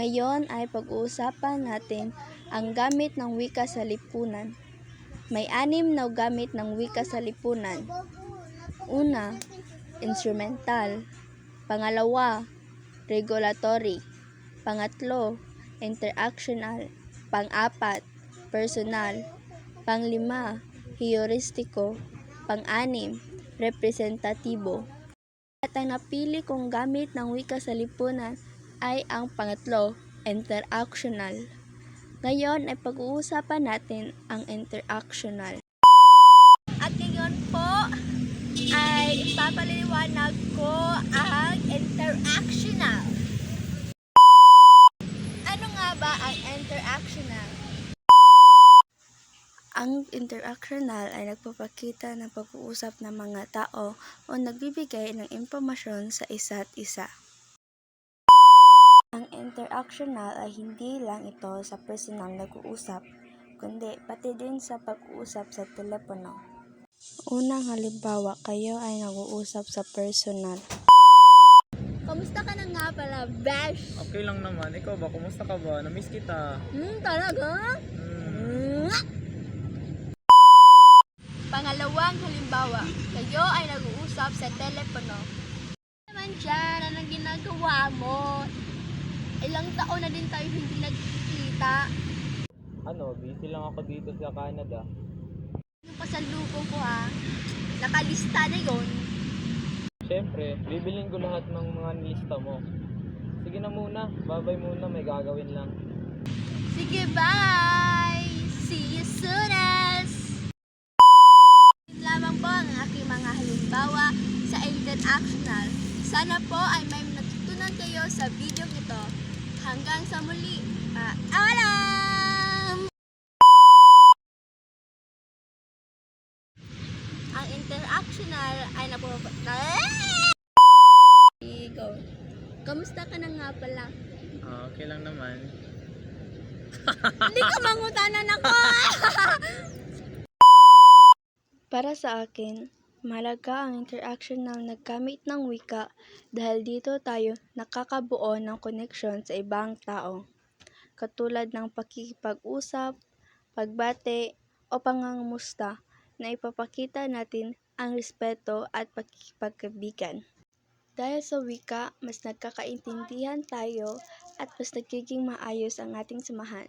Ngayon ay pag-uusapan natin ang gamit ng wika sa lipunan. May anim na gamit ng wika sa lipunan. Una, instrumental. Pangalawa, regulatory. Pangatlo, interactional. Pangapat, personal. Panglima, heuristico. Panganim, representatibo. At ang napili kong gamit ng wika sa lipunan ay ang pangatlo, interactional. Ngayon ay pag-uusapan natin ang interactional. At ngayon po ay ipapaliwanag ko ang interactional. Ano nga ba ang interactional? Ang interactional ay nagpapakita ng pag-uusap ng mga tao o nagbibigay ng impormasyon sa isa't isa. Ang interactional ay hindi lang ito sa personal nag-uusap, kundi pati din sa pag-uusap sa telepono. Unang halimbawa, kayo ay nag-uusap sa personal. Kamusta ka na nga pala, Besh? Okay lang naman. Ikaw ba? Kumusta ka ba? Namiss kita. Hmm, talaga? Hmm. Pangalawang halimbawa, kayo ay nag-uusap sa telepono. Ano naman dyan, anong ginagawa mo? Ilang taon na din tayo hindi nagkikita. Ano, busy lang ako dito sa Canada. Yung pasalubong ko ha, nakalista na yon. Siyempre, bibilin ko lahat ng mga nilista mo. Sige na muna. Babay muna. May gagawin lang. Sige, bye! See you soon sa interactional. Sana po ay may natutunan kayo sa video ito. Hanggang sa muli, paalam! Ang interactional ay napupata... Ikaw. Kamusta ka na nga pala? Ah, okay lang naman. Hindi ka mangutanan ako! Para sa akin, malaga ang interactional nagkamit ng wika dahil dito tayo nakakabuo ng koneksyon sa ibang tao. Katulad ng pakikipag-usap, pagbate, o pangangamusta na ipapakita natin ang respeto at pakikipagkaibigan. Dahil sa wika, mas nagkakaintindihan tayo at mas nagiging maayos ang ating samahan.